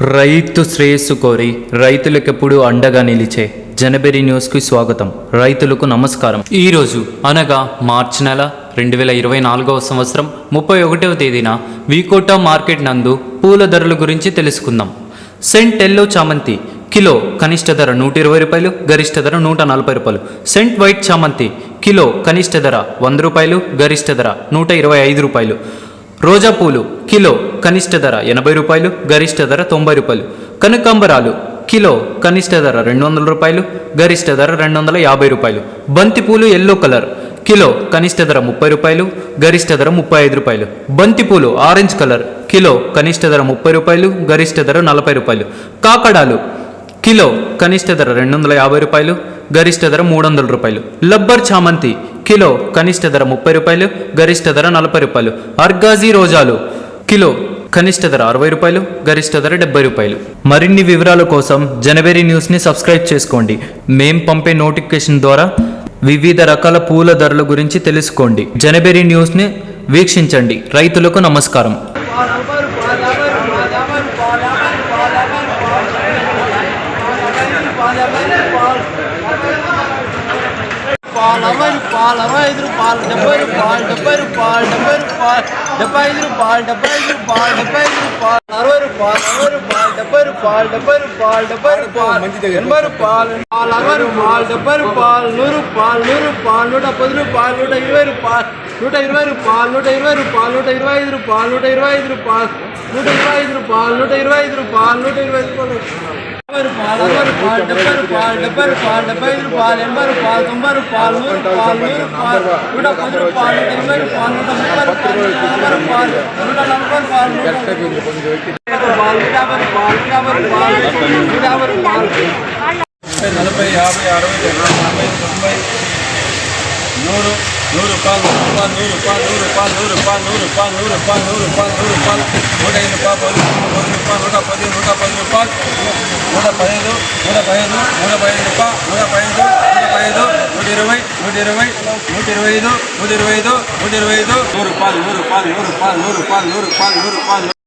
రైతు శ్రేయస్సు కోరి రైతులకెప్పుడు అండగా నిలిచే జనబెరి న్యూస్కి స్వాగతం. రైతులకు నమస్కారం. ఈరోజు అనగా మార్చి నెల రెండు వేల ఇరవై నాలుగవ సంవత్సరం ముప్పై ఒకటవ తేదీన వీకోటా మార్కెట్ నందు పూల ధరల గురించి తెలుసుకుందాం. సెంట్ ఎల్లో చామంతి కిలో కనిష్ట ధర నూట ఇరవై రూపాయలు గరిష్ట ధర నూట నలభై రూపాయలు. సెంట్ వైట్ చామంతి కిలో కనిష్ట ధర వంద రూపాయలు గరిష్ట ధర నూట ఇరవై ఐదు రూపాయలు. రోజా పూలు కిలో కనిష్ట ధర ఎనభై రూపాయలు గరిష్ట ధర తొంభై రూపాయలు. కనకాంబరాలు కిలో కనిష్ట ధర రెండు వందల రూపాయలు గరిష్ట ధర రెండు వందల యాభై రూపాయలు. బంతిపూలు ఎల్లో కలర్ కిలో కనిష్ట ధర ముప్పై రూపాయలు గరిష్ట ధర ముప్పై ఐదు రూపాయలు. బంతిపూలు ఆరెంజ్ కలర్ కిలో కనిష్ట ధర ముప్పై రూపాయలు గరిష్ట ధర నలభై రూపాయలు. కాకడాలు కిలో కనిష్ట ధర రెండు వందల యాభై రూపాయలు గరిష్ట ధర మూడు వందల రూపాయలు. లబ్బర్ చామంతి కిలో కనిష్ట ధర ముప్పై రూపాయలు గరిష్ట ధర నలభై రూపాయలు. అర్గాజీ రోజాలు కిలో కనిష్ట ధర అరవై రూపాయలు గరిష్ట ధర డెబ్బై రూపాయలు. మరిన్ని వివరాల కోసం జనవరి న్యూస్ని సబ్స్క్రైబ్ చేసుకోండి. మేం పంపే నోటిఫికేషన్ ద్వారా వివిధ రకాల పూల ధరల గురించి తెలుసుకోండి. జనవరి న్యూస్ని వీక్షించండి. రైతులకు నమస్కారం. పాలు అరవై రూపాయలు అరవై ఐదు రూపాయలు డెబ్బై రూపాయలు డెబ్బై రూపాయలు డెబ్బై రూపాయలు డెబ్బై ఐదు రూపాయలు డెబ్బై ఐదు రూపాయలు డెబ్బై ఐదు రూపాయలు అరవై రూపాయలు అరవై రూపాయలు డెబ్బై రూపాయలు డెబ్బై రూపాయలు డెబ్బై రూపాయలు ఎనభై రూపాయలు పాలు అరవై రూపాయలు డెబ్బై రూపాయలు నూరు రూపాయలు నూరు రూపాయలు నూట పది రూపాయలు నూట ఇరవై రూపాయలు నూట ఇరవై రూపాయలు నూట ఇరవై రూపాయలు నూట ఇరవై ఐదు రూపాయలు నూట ఇరవై ఐదు రూపాయలు నూట ఇరవై ఐదు రూపాయలు నూట ఇరవై ఐదు రూపాయలు నూట ఇరవై ఐదు రూపాయలు అరవై రూపాయలు అరవై రూపాయలు డెబ్బై రూపాయలు డెబ్బై రూపాయలు డెబ్బై ఐదు రూపాయలు ఎనభై రూపాయలు తొంభై రూపాయలు నూరు రూపాయలు నూరు రూపాయలు నూట పది రూపాయలు నూట ఇరవై రూపాయలు నూట ముప్పై రూపాయలు నూట నలభై రూపాయలు నూట నలభై రూపాయలు నూట రూపాయలు నూట యాభై రూపాయలు నూట యాభై రూపాయలు నూట యాభై రూపాయలు నలభై యాభై అరవై డెబ్బై ఎనభై తొంభై నూరు నూరు రూపాయలు నూరు రూపాయలు నూరు రూపాయలు నూరు రూపాయలు నూరు రూపాయలు నూరు రూపాయలు నూరు రూపాయలు నూరు రూపాయలు నూట ఐదు రూపాయలు పది రూపాయలు నూట పది నూట పది రూపాయలు నూట పదిహేను నూట పదిహేను నూట పదిహేను రూపాయలు నూట పదిహేను నూట పదిహేను నూట ఇరవై నూట ఇరవై నూట ఇరవై ఐదు నూట ఇరవై ఐదు నూట ఇరవై ఐదు నూరు రూపాయలు నూరు రూపాయలు నూరు రూపాయలు నూరు రూపాయలు నూరు రూపాయలు నూరు రూపాయలు